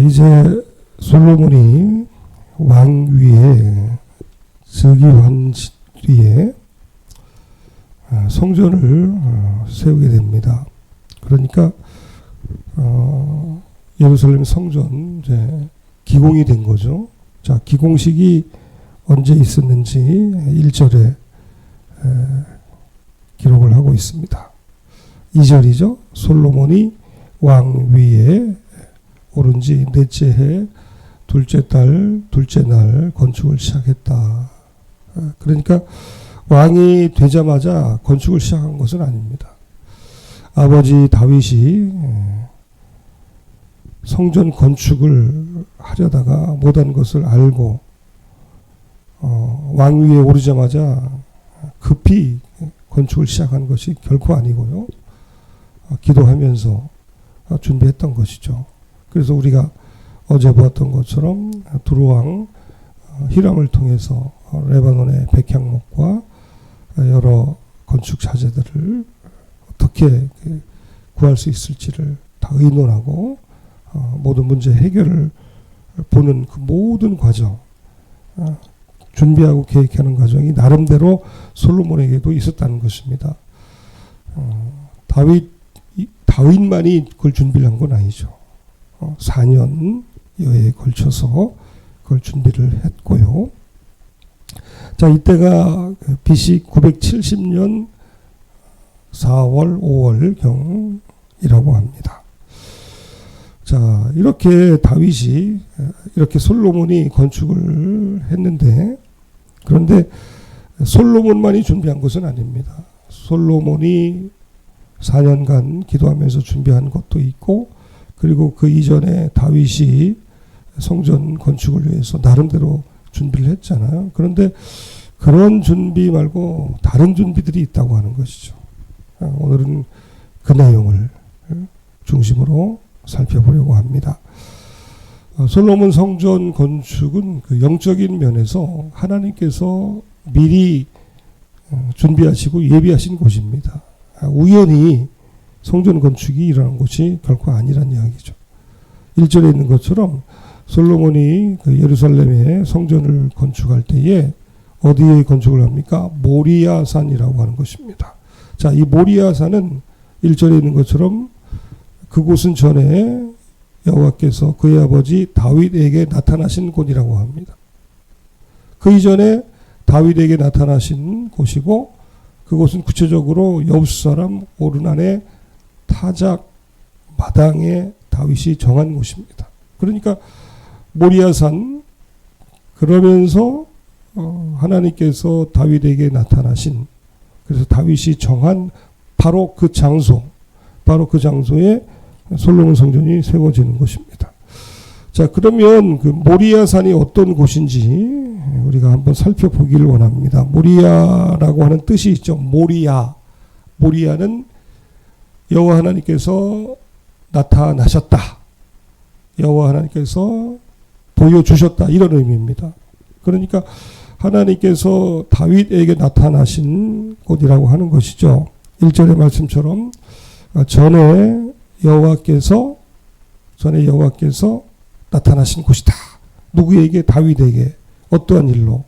이제 솔로몬이 왕 위에 즉위한 뒤에 아, 성전을 어, 세우게 됩니다. 그러니까 어, 예루살렘 성전 이제 기공이 된 거죠. 자, 기공식이 언제 있었는지 1절에 기록을 하고 있습니다. 2절이죠. 솔로몬이 왕 위에 오른 지 넷째 해 둘째 달 둘째 날 건축을 시작했다. 아, 그러니까 왕이 되자마자 건축을 시작한 것은 아닙니다. 아버지 다윗이 성전 건축을 하려다가 못한 것을 알고 어, 왕위에 오르자마자 급히 건축을 시작한 것이 결코 아니고요. 어, 기도하면서 어, 준비했던 것이죠. 그래서 우리가 어제 보았던 것처럼 두루왕 어, 히람을 통해서 어, 레바논의 백향목과 여러 건축 자재들을 어떻게 구할 수 있을지를 다 의논하고 어, 모든 문제 해결을 보는 그 모든 과정 준비하고 계획하는 과정이 나름대로 솔로몬에게도 있었다는 것입니다. 다윗 다윗만이 그걸 준비를 한건 아니죠. 4년여에 걸쳐서 그걸 준비를 했고요. 자, 이때가 BC 970년 4월, 5월 경이라고 합니다. 자, 이렇게 다윗이 이렇게 솔로몬이 건축을 했는데 그런데 솔로몬만이 준비한 것은 아닙니다. 솔로몬이 4년간 기도하면서 준비한 것도 있고 그리고 그 이전에 다윗이 성전 건축을 위해서 나름대로 준비를 했잖아요. 그런데 그런 준비 말고 다른 준비들이 있다고 하는 것이죠. 아, 오늘은 그 내용을 중심으로 살펴보려고 합니다. 어, 솔로몬 성전 건축은 그 영적인 면에서 하나님께서 미리 어, 준비하시고 예비하신 곳입니다. 아, 우연히 성전 건축이 일어난 것이 결코 아니란 이야기죠. 1절에 있는 것처럼 솔로몬이 그 예루살렘에 성전을 건축할 때에 어디에 건축을 합니까? 모리아산이라고 하는 것입니다. 자, 이 모리아산은 1절에 있는 것처럼 그곳은 전에 여호와께서 그의 아버지 다윗에게 나타나신 곳이라고 합니다. 그 이전에 다윗에게 나타나신 곳이고 그곳은 구체적으로 여부스 사람 오르난의 타작 마당에 다윗이 정한 곳입니다. 그러니까 모리아산 그러면서 어, 하나님께서 다윗에게 나타나신 그래서 다윗이 정한 바로 그 장소 바로 그 장소에 솔로몬 성전이 세워지는 것입니다. 자 그러면 그 모리아산이 어떤 곳인지 우리가 한번 살펴보기를 원합니다. 모리아라고 하는 뜻이 있죠. 모리아 모리아는 여호와 하나님께서 나타나셨다. 여호와 하나님께서 보여주셨다. 이런 의미입니다. 그러니까 하나님께서 다윗에게 나타나신 곳이라고 하는 것이죠. 1절의 말씀처럼 전에 여호와께서 전에 여호와께서 나타나신 곳이다. 누구에게 다윗에게 어떠한 일로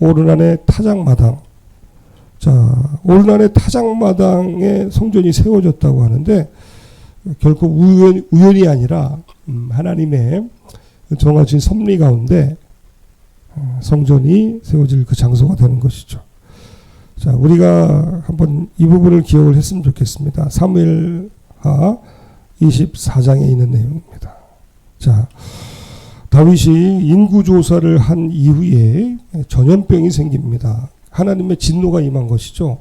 오르난의 타작마당 자, 오르난의 타작마당에 성전이 세워졌다고 하는데 결코 우연, 우연이 아니라 음, 하나님의 정하신 섭리 가운데 어, 성전이 세워질 그 장소가 되는 것이죠. 자, 우리가 한번 이 부분을 기억을 했으면 좋겠습니다. 사무엘하 24장에 있는 내용입니다. 자, 다윗이 인구 조사를 한 이후에 전염병이 생깁니다. 하나님의 진노가 임한 것이죠.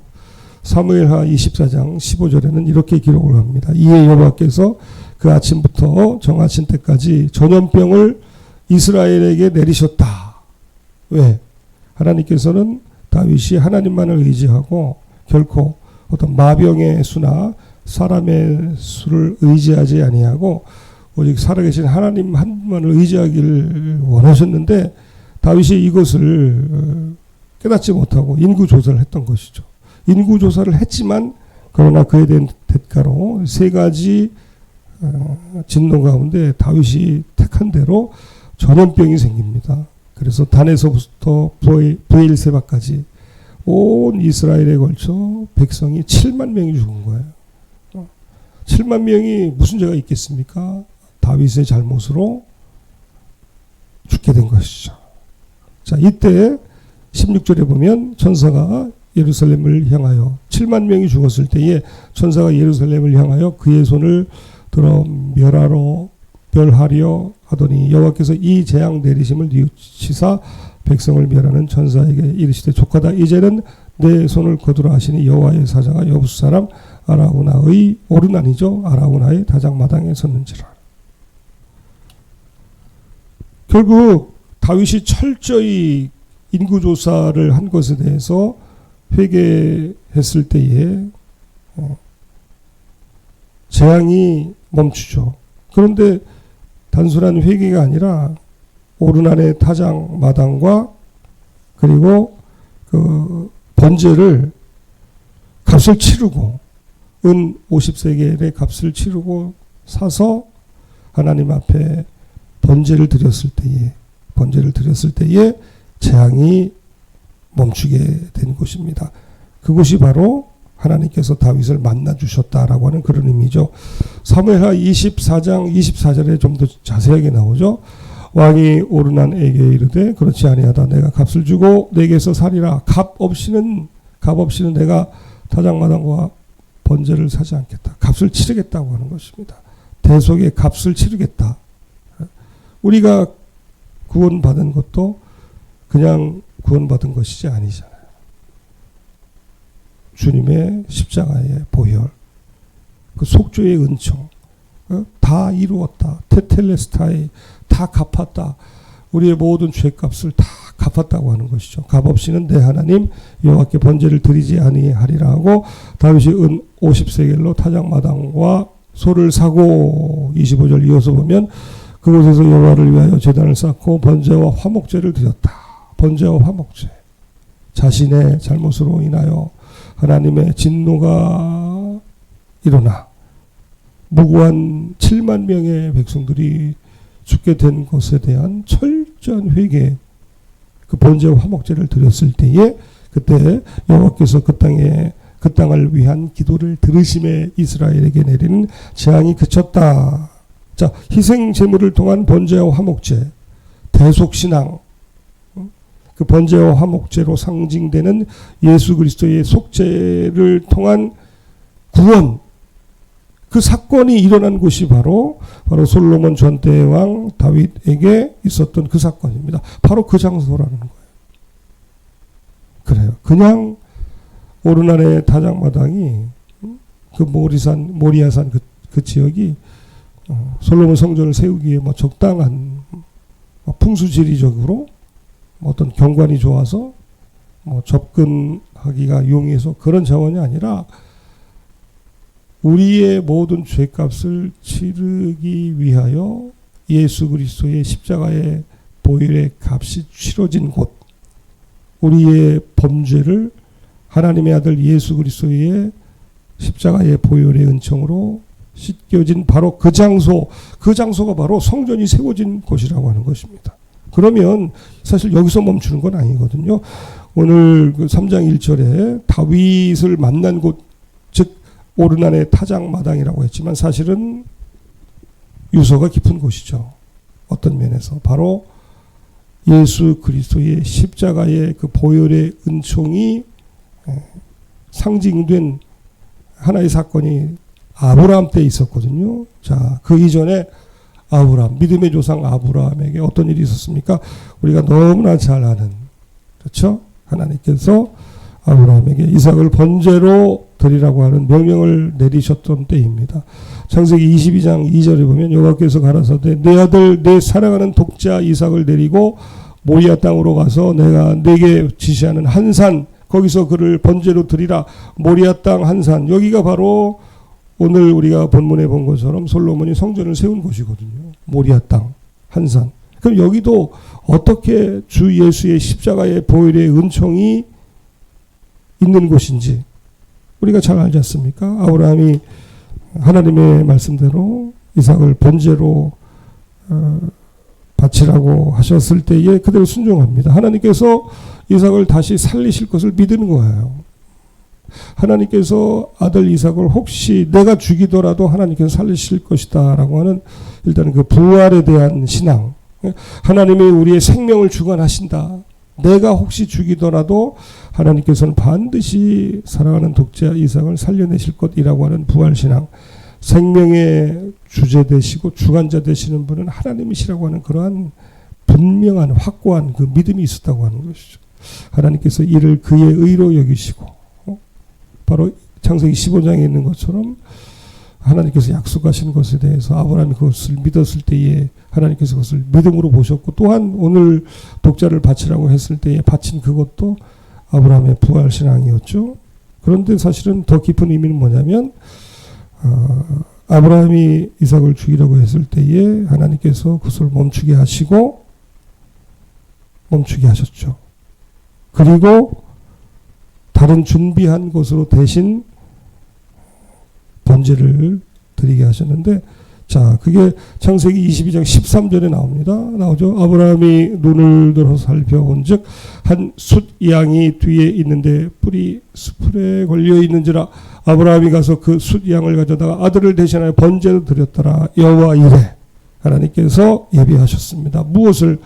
사무엘하 24장 15절에는 이렇게 기록을 합니다. 이에 여호와께서 그 아침부터 정하신 때까지 전염병을 이스라엘에게 내리셨다. 왜? 하나님께서는 다윗이 하나님만을 의지하고 결코 어떤 마병의 수나 사람의 수를 의지하지 아니하고 오직 살아계신 하나님 한 분만을 의지하기를 원하셨는데 다윗이 이것을 어, 깨닫지 못하고 인구 조사를 했던 것이죠. 인구 조사를 했지만 그러나 그에 대한 대가로 세 가지 어, 진노 가운데 다윗이 택한 대로 전염병이 생깁니다. 그래서 단에서부터 부엘세바까지 온 이스라엘에 걸쳐 백성이 7만 명이 죽은 거예요. 어, 7만 명이 무슨 죄가 있겠습니까? 다윗의 잘못으로 죽게 된 것이죠. 자, 이때 16절에 보면 천사가 예루살렘을 향하여 7만 명이 죽었을 때에 천사가 예루살렘을 향하여 그의 손을 들어 멸하러 멸하려 하더니 여호와께서 이 재앙 내리심을 뉘우치사 백성을 멸하는 천사에게 이르시되 조카다 이제는 내 손을 거두라 하시니 여호와의 사자가 여부수 사람 아라우나의 오르난이죠? 아라우나의 다장마당에 섰는지라. 결국 다윗이 철저히 인구 조사를 한 것에 대해서 회개했을 때에 어, 재앙이 멈추죠. 그런데 단순한 회개가 아니라 오르난의 타장 마당과 그리고 그 번제를 값을 치르고 은 50세겔의 값을 치르고 사서 하나님 앞에 번제를 드렸을 때에 번제를 드렸을 때에 재앙이 멈추게 된 곳입니다. 그곳이 바로 하나님께서 다윗을 만나 주셨다라고 하는 그런 의미죠. 사무엘하 24장 24절에 좀 더 자세하게 나오죠. 왕이 오르난 에게 이르되 그렇지 아니하다 내가 값을 주고 내게서 살이라 값 없이는 값 없이는 내가 타작마당과 번제를 사지 않겠다. 값을 치르겠다고 하는 것입니다. 대속의 값을 치르겠다. 우리가 구원받은 것도 그냥 구원받은 것이지 아니잖아요. 주님의 십자가의 보혈, 그 속죄의 은총, 어? 다 이루었다. 테텔레스타이 다 갚았다. 우리의 모든 죄값을 다 갚았다고 하는 것이죠. 값 없이는 내 하나님 여호와께 번제를 드리지 아니하리라 하고 다윗이 은 50세겔로 타작마당과 소를 사고 25절 이어서 보면 그곳에서 여호와를 위하여 제단을 쌓고 번제와 화목제를 드렸다. 번제와 화목제. 자신의 잘못으로 인하여 하나님의 진노가 일어나 무고한 7만 명의 백성들이 죽게 된 것에 대한 철저한 회개 그 번제와 화목제를 드렸을 때에 그때 여호와께서 그 땅에 그 땅을 위한 기도를 들으심에 이스라엘에게 내리는 재앙이 그쳤다. 자, 희생 제물을 통한 번제와 화목제, 대속 신앙, 그 번제와 화목제로 상징되는 예수 그리스도의 속죄를 통한 구원, 그 사건이 일어난 곳이 바로 바로 솔로몬 전대의 왕 다윗에게 있었던 그 사건입니다. 바로 그 장소라는 거예요. 그래요. 그냥 오르난의 다장마당이 그 모리산 모리아산 그, 그 지역이 어, 솔로몬 성전을 세우기에 뭐 적당한 뭐 풍수지리적으로 뭐 어떤 경관이 좋아서 뭐 접근하기가 용이해서 그런 자원이 아니라 우리의 모든 죄값을 치르기 위하여 예수 그리스도의 십자가의 보혈의 값이 치러진 곳, 우리의 범죄를 하나님의 아들 예수 그리스도의 십자가의 보혈의 은총으로 씻겨진 바로 그 장소, 그 장소가 바로 성전이 세워진 곳이라고 하는 것입니다. 그러면 사실 여기서 멈추는 건 아니거든요. 오늘 그 3장 1절에 다윗을 만난 곳, 즉 오르난의 타작마당이라고 했지만 사실은 유서가 깊은 곳이죠. 어떤 면에서 바로 예수 그리스도의 십자가의 그 보혈의 은총이 에, 상징된 하나의 사건이 아브라함 때 있었거든요. 자, 그 이전에 아브라함, 믿음의 조상 아브라함에게 어떤 일이 있었습니까? 우리가 너무나 잘 아는, 그렇죠? 하나님께서 아브라함에게 이삭을 번제로 드리라고 하는 명령을 내리셨던 때입니다. 창세기 22장 2절에 보면 여호와께서 가라사대 내 아들 내 사랑하는 독자 이삭을 데리고 모리아 땅으로 가서 내가 내게 지시하는 한산 거기서 그를 번제로 드리라 모리아 땅 한산 여기가 바로 오늘 우리가 본문에 본 것처럼 솔로몬이 성전을 세운 곳이거든요. 모리아 땅 한산. 그럼 여기도 어떻게 주 예수의 십자가의 보혈의 은총이 있는 곳인지 우리가 잘 알지 않습니까? 아브라함이 하나님의 말씀대로 이삭을 번제로 어, 바치라고 하셨을 때에 그대로 순종합니다. 하나님께서 이삭을 다시 살리실 것을 믿는 거예요. 하나님께서 아들 이삭을 혹시 내가 죽이더라도 하나님께서 살리실 것이다라고 하는 일단은 그 부활에 대한 신앙. 하나님이 우리의 생명을 주관하신다. 내가 혹시 죽이더라도 하나님께서는 반드시 사랑하는 독자 이삭을 살려내실 것이라고 하는 부활 신앙. 생명의 주제 되시고 주관자 되시는 분은 하나님이시라고 하는 그러한 분명한 확고한 그 믿음이 있었다고 하는 것이죠. 하나님께서 이를 그의 의로 여기시고 어? 바로 창세기 15장에 있는 것처럼 하나님께서 약속하신 것에 대해서 아브라함이 그것을 믿었을 때에 하나님께서 그것을 믿음으로 보셨고 또한 오늘 독자를 바치라고 했을 때에 바친 그것도 아브라함의 부활 신앙이었죠. 그런데 사실은 더 깊은 의미는 뭐냐면 어, 아브라함이 이삭을 죽이라고 했을 때에 하나님께서 그것을 멈추게 하시고 멈추게 하셨죠. 그리고 다른 준비한 곳으로 대신 번제를 드리게 하셨는데 자, 그게 창세기 22장 13절에 나옵니다. 나오죠. 아브라함이 눈을 들어 살펴본 즉, 한 숫양이 뒤에 있는데 뿔이 수풀에 걸려 있는지라 아브라함이 가서 그 숫양을 가져다가 아들을 대신하여 번제로 드렸더라. 여호와 이래. 하나님께서 예비하셨습니다. 무엇을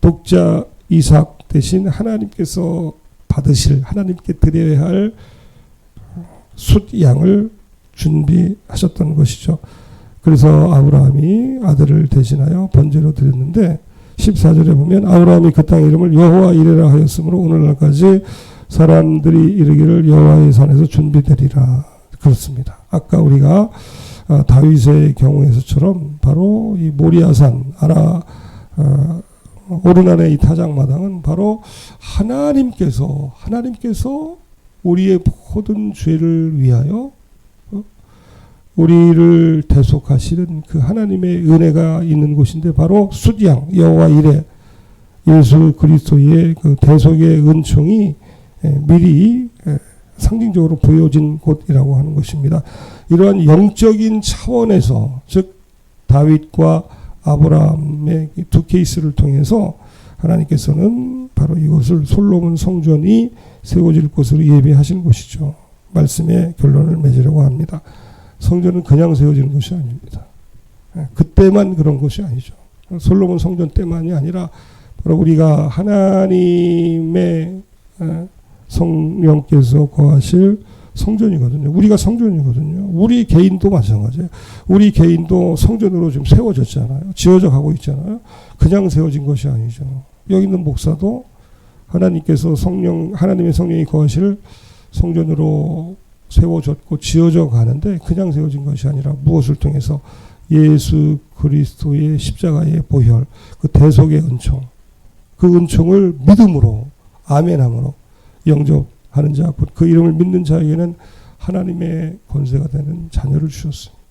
독자 이삭 대신 하나님께서 받으실, 하나님께 드려야 할 숫양을 준비하셨던 것이죠. 그래서 아브라함이 아들을 대신하여 번제로 드렸는데 14절에 보면 아브라함이 그 땅 이름을 여호와 이레라 하였으므로 오늘날까지 사람들이 이르기를 여호와의 산에서 준비되리라 그렇습니다. 아까 우리가 아, 다윗의 경우에서처럼 바로 이 모리아산 아라 아, 오르난의 이 타작마당은 바로 하나님께서 하나님께서 우리의 모든 죄를 위하여 우리를 대속하시는 그 하나님의 은혜가 있는 곳인데 바로 숫양 여호와 이레 예수 그리스도의 그 대속의 은총이 미리 상징적으로 보여진 곳이라고 하는 것입니다. 이러한 영적인 차원에서 즉 다윗과 아브라함의 두 케이스를 통해서 하나님께서는 바로 이것을 솔로몬 성전이 세워질 곳으로 예비하신 것이죠. 말씀의 결론을 맺으려고 합니다. 성전은 그냥 세워지는 것이 아닙니다. 예, 그때만 그런 것이 아니죠. 솔로몬 성전 때만이 아니라 바로 우리가 하나님의 예, 성령께서 거하실 성전이거든요. 우리가 성전이거든요. 우리 개인도 마찬가지예요. 우리 개인도 성전으로 지금 세워졌잖아요. 지어져 가고 있잖아요. 그냥 세워진 것이 아니죠. 여기 있는 목사도 하나님께서 성령, 하나님의 성령이 거하실 성전으로 세워졌고 지어져 가는데 그냥 세워진 것이 아니라 무엇을 통해서 예수 그리스도의 십자가의 보혈, 그 대속의 은총, 그 은총을 믿음으로 아멘함으로 영접 하는 자, 그 이름을 믿는 자에게는 하나님의 권세가 되는 자녀를 주셨습니다.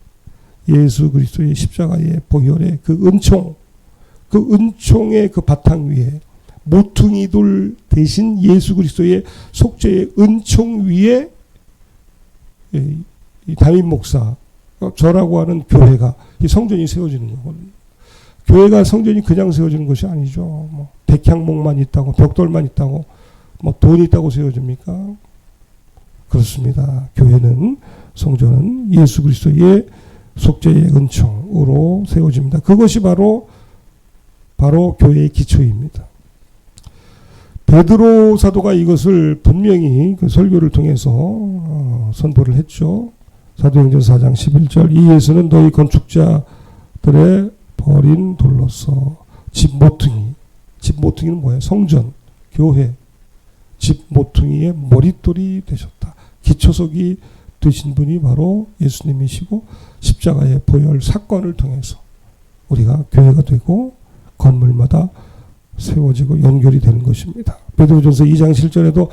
예수 그리스도의 십자가의 보혈의 그 은총, 그 은총의 그 바탕 위에 모퉁이 돌 대신 예수 그리스도의 속죄의 은총 위에 이 담임 목사, 저라고 하는 교회가 이 성전이 세워지는 거거든요. 교회가 성전이 그냥 세워지는 것이 아니죠. 뭐 백향목만 있다고 벽돌만 있다고 뭐 돈이 있다고 세워집니까? 그렇습니다. 교회는 성전은 예수 그리스도의 속죄의 은총으로 세워집니다. 그것이 바로 바로 교회의 기초입니다. 베드로 사도가 이것을 분명히 그 설교를 통해서 어, 선포를 했죠. 사도행전 4장 11절 이 예수는 너희 건축자들의 버린 돌로서 집 모퉁이 집 모퉁이는 뭐예요? 성전, 교회 집 모퉁이의 머릿돌이 되셨다. 기초석이 되신 분이 바로 예수님이시고 십자가의 보혈 사건을 통해서 우리가 교회가 되고 건물마다 세워지고 연결이 되는 것입니다. 베드로전서 2장 7절에도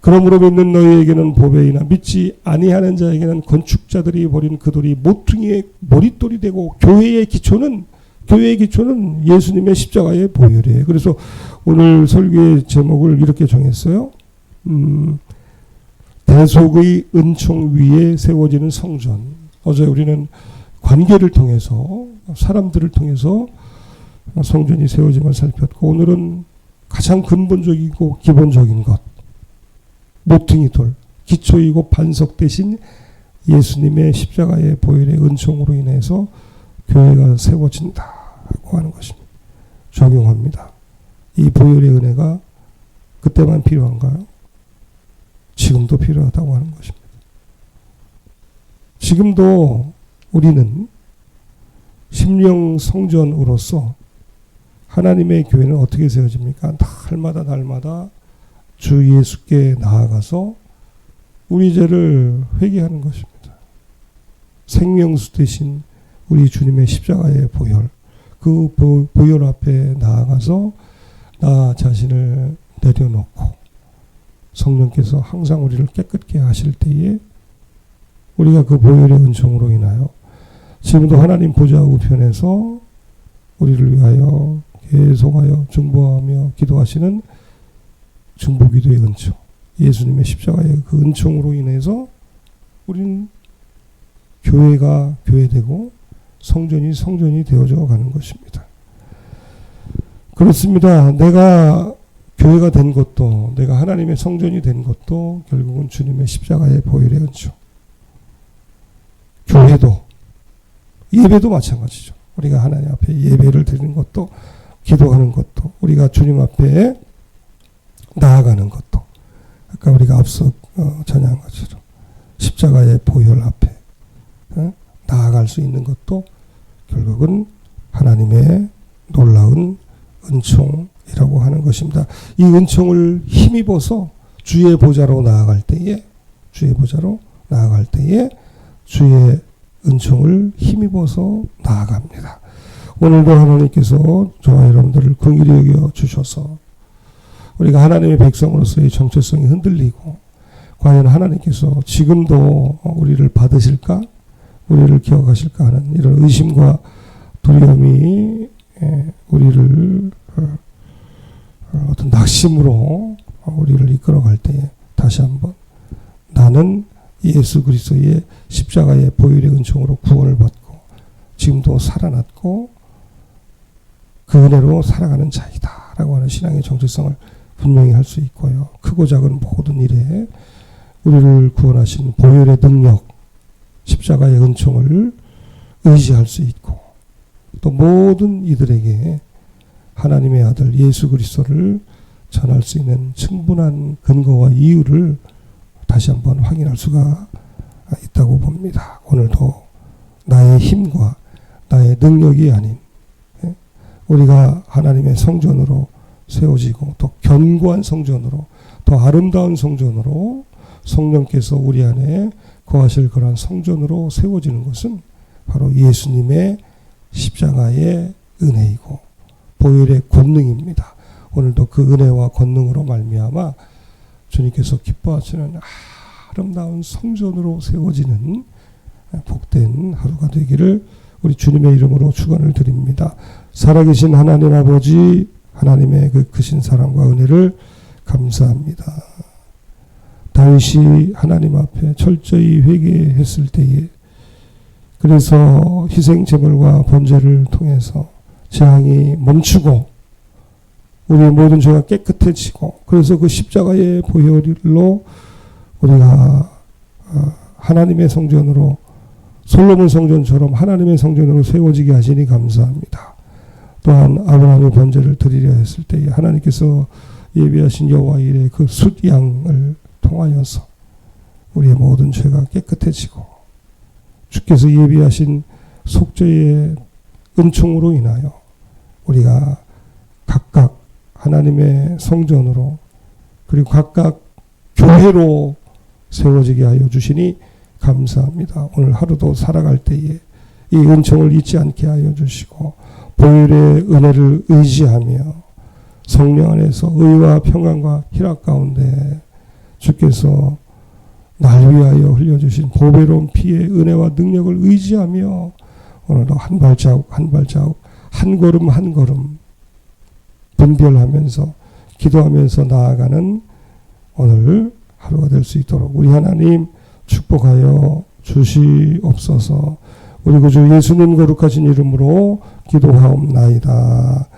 그러므로 믿는 너희에게는 보배이나 믿지 아니하는 자에게는 건축자들이 버린 그 돌이 모퉁이의 머릿돌이 되고 교회의 기초는 교회의 기초는 예수님의 십자가의 보혈이에요. 그래서 오늘 설교의 제목을 이렇게 정했어요. 음, 대속의 은총 위에 세워지는 성전. 어제 우리는 관계를 통해서 사람들을 통해서 성전이 세워짐을 살폈고 오늘은 가장 근본적이고 기본적인 것 모퉁이 돌 기초이고 반석 대신 예수님의 십자가의 보혈의 은총으로 인해서 교회가 세워진다고 하는 것입니다. 적용합니다. 이 보혈의 은혜가 그때만 필요한가요? 지금도 필요하다고 하는 것입니다. 지금도 우리는 심령 성전으로서 하나님의 교회는 어떻게 세워집니까? 날마다 날마다 주 예수께 나아가서 우리 죄를 회개하는 것입니다. 생명수 대신 우리 주님의 십자가의 보혈, 그 보혈 앞에 나아가서 나 자신을 내려놓고 성령께서 항상 우리를 깨끗게 하실 때에 우리가 그 보혈의 은총으로 인하여 지금도 하나님 보좌 우편에서 우리를 위하여 계속하여 중보하며 기도하시는 중보기도의 은총, 예수님의 십자가의 그 은총으로 인해서 우리는 교회가 교회되고 성전이 성전이 되어져 가는 것입니다. 그렇습니다. 내가 교회가 된 것도 내가 하나님의 성전이 된 것도 결국은 주님의 십자가의 보혈의 은총. 교회도 예배도 마찬가지죠. 우리가 하나님 앞에 예배를 드리는 것도 기도하는 것도 우리가 주님 앞에 나아가는 것도 아까 우리가 앞서 어, 전한 것처럼 십자가의 보혈 앞에 어, 나아갈 수 있는 것도 결국은 하나님의 놀라운 은총이라고 하는 것입니다. 이 은총을 힘입어서 주의 보좌로 나아갈 때에 주의 보좌로 나아갈 때에 주의 은총을 힘입어서 나아갑니다. 오늘도 하나님께서 저와 여러분들을 긍휼히 여겨 주셔서 우리가 하나님의 백성으로서의 정체성이 흔들리고 과연 하나님께서 지금도 우리를 받으실까 우리를 기억하실까 하는 이런 의심과 두려움이 예, 우리를 어, 어, 어떤 낙심으로 우리를 이끌어갈 때 다시 한번 나는 예수 그리스도의 십자가의 보혈의 은총으로 구원을 받고 지금도 살아났고 그 은혜로 살아가는 자이다라고 하는 신앙의 정체성을 분명히 할 수 있고요. 크고 작은 모든 일에 우리를 구원하신 보혈의 능력, 십자가의 은총을 의지할 수 있고 또 모든 이들에게 하나님의 아들 예수 그리스도를 전할 수 있는 충분한 근거와 이유를 다시 한번 확인할 수가 있다고 봅니다. 오늘도 나의 힘과 나의 능력이 아닌 예, 우리가 하나님의 성전으로 세워지고 또 견고한 성전으로 더 아름다운 성전으로 성령께서 우리 안에 거하실 그러한 성전으로 세워지는 것은 바로 예수님의 십자가의 은혜이고 보혈의 권능입니다. 오늘도 그 은혜와 권능으로 말미암아 주님께서 기뻐하시는 아름다운 성전으로 세워지는 복된 하루가 되기를 우리 주님의 이름으로 축원을 드립니다. 살아계신 하나님 아버지 하나님의 그 크신 사랑과 은혜를 감사합니다. 다윗이 하나님 앞에 철저히 회개했을 때에 그래서 희생 제물과 번제를 통해서 재앙이 멈추고 우리의 모든 죄가 깨끗해지고 그래서 그 십자가의 보혈로 우리가 어, 하나님의 성전으로 솔로몬 성전처럼 하나님의 성전으로 세워지게 하시니 감사합니다. 또한 아브라함의 번제를 드리려 했을 때에 하나님께서 예비하신 여호와 일의 그 숫양을 통하여서 우리의 모든 죄가 깨끗해지고 주께서 예비하신 속죄의 은총으로 인하여 우리가 각각 하나님의 성전으로 그리고 각각 교회로 세워지게 하여 주시니 감사합니다. 오늘 하루도 살아갈 때에 이 은총을 잊지 않게 하여 주시고 보혈의 은혜를 의지하며 성령 안에서 의와 평안과 희락 가운데 주께서 날 위하여 흘려주신 보배로운 피의 은혜와 능력을 의지하며 오늘도 한 발자국 한 발자국 한 걸음 한 걸음 분별하면서 기도하면서 나아가는 오늘 하루가 될 수 있도록 우리 하나님 축복하여 주시옵소서 우리 구주 예수님 거룩하신 이름으로 기도하옵나이다.